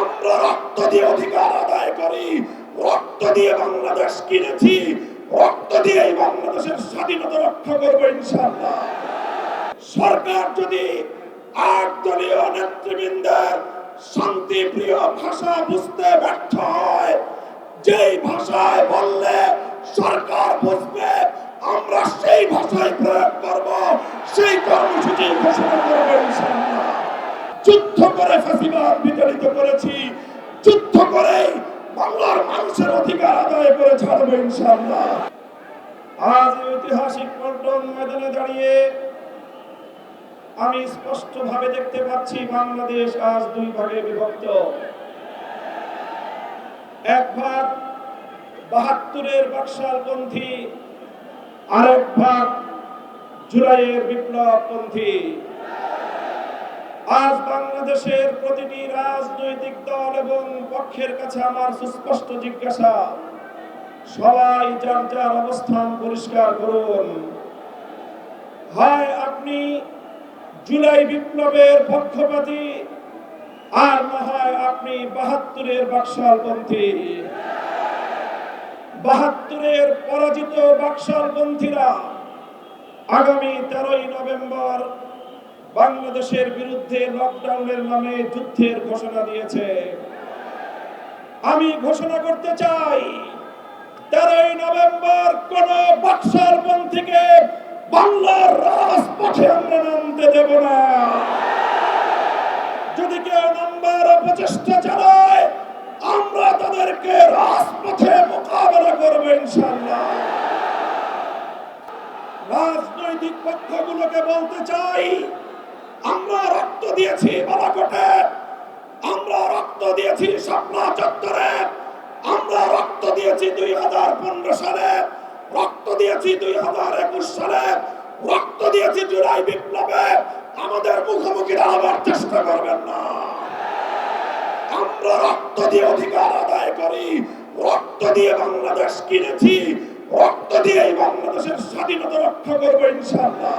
আমরা রক্ত দিয়ে অধিকার আদায় করি। রক্ত দিয়ে বাংলাদেশ কিনেছি। রক্ত দিয়ে বাংলাদেশের স্বাধীনতা রক্ষা করব ইনশাআল্লাহ। সরকার যদি আট দলীয় নেতৃবৃন্দের ভাষা বুঝতে ব্যর্থ হয়, যেই ভাষায় বললে সরকার বুঝবে, আমরা সেই ভাষায় প্রয়োগ করব, সেই কর্মসূচি ঘোষণা করব ইনশাআল্লাহ। যুদ্ধ যুদ্ধ করে বাংলার মানুষের অধিকার আদায় করে ছাড়বো ইনশাআল্লাহ। আজ ঐতিহাসিক পল্টন ময়দানে দাঁড়িয়ে আমি স্পষ্ট ভাবে দেখতে পাচ্ছি বাংলাদেশ আজ দুই ভাগে বিভক্ত। এক ভাগ বাহাত্তরের বাকশালপন্থী আরেক ভাগ জুলাইয়ের বিপ্লবপন্থী আজ বাংলাদেশের প্রতিটি রাজনৈতিক দল এবং পক্ষের কাছে আমার সুস্পষ্ট জিজ্ঞাসা, সবাই যার যার অবস্থান পরিষ্কার করুন। হয় আপনি জুলাই বিপ্লবের পক্ষপাতী, আর না হয় আপনি বাহাত্তরের বাকশালপন্থী। বাহাত্তরের পরাজিত বাকশালপন্থীরা আগামী তেরোই নভেম্বর বাংলাদেশের বিরুদ্ধে লকডাউনের নামে যুদ্ধের ঘোষণা দিয়েছে। আমি ঘোষণা করতে চাই, তেরোই নভেম্বর কোন বাক্সারপন্থীকে বাংলার রাজপথে আমরা নামতে দেব না। যদি কেউ নাম্বার অপচেষ্টা চালায়, আমরা তাদেরকে রাজপথে মোকাবেলা করব ইনশাল্লাহ রাজনৈতিক পক্ষগুলোকে বলতে চাই দিয়েছি বালাকোটে আমরা রক্ত দিয়েছি শাপলা চত্বরে। আমরা রক্ত দিয়েছি দুই হাজার পনেরো সালে। রক্ত দিয়েছি দুই হাজার একুশ সালে। রক্ত দিয়েছি জুলাই বিপ্লবে। আমাদের মুখোমুখি আবার চেষ্টা করবেন না। আমরা রক্ত দিয়ে অধিকার আদায় করি। রক্ত দিয়ে বাংলাদেশ কিনেছি। রক্ত দিয়ে বাংলাদেশের স্বাধীনতা রক্ষা করব ইনশাআল্লাহ।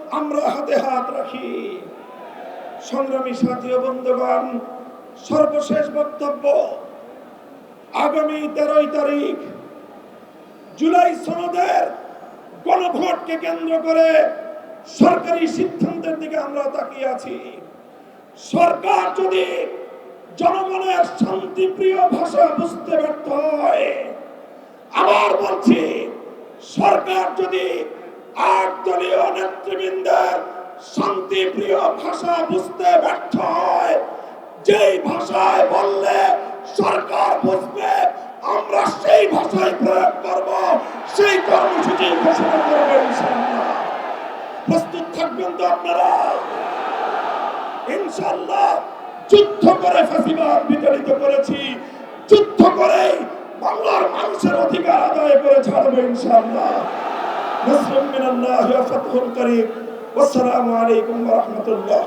আমরা হাতে হাত রাখি। সংগ্রামী সাথী বন্ধুগণ, সর্বশেষ বক্তব্য, আগামী তেরোই তারিখ জুলাই সনদের গণভোটকে কেন্দ্র করে সরকারি সিদ্ধান্তের দিকে আমরা তাকিয়ে আছি। সরকার যদি জনগণের শান্তিপ্রিয় ভাষা বুঝতে ব্যর্থ হয়, আবার বলছি, সরকার যদি আট দলীয় নেতৃবৃন্দের শান্তিপ্রিয় ভাষা বুঝতে ব্যর্থ হয়। যেই ভাষায় বললে সরকার বুঝবে, আমরা সেই ভাষায় প্রয়োগ করব। সেই কর্মসূচি ঘোষণা করব প্রস্তুত থাকবেন তো আপনারা? ইনশাআল্লাহ যুদ্ধ করে ফাঁসিবাদ বিতাড়িত করেছি। যুদ্ধ করে বাংলার মানুষের অধিকার আদায় করে ছাড়বো ইনশাআল্লাহ। نصر من الله وفتح قريب والسلام عليكم ورحمة الله.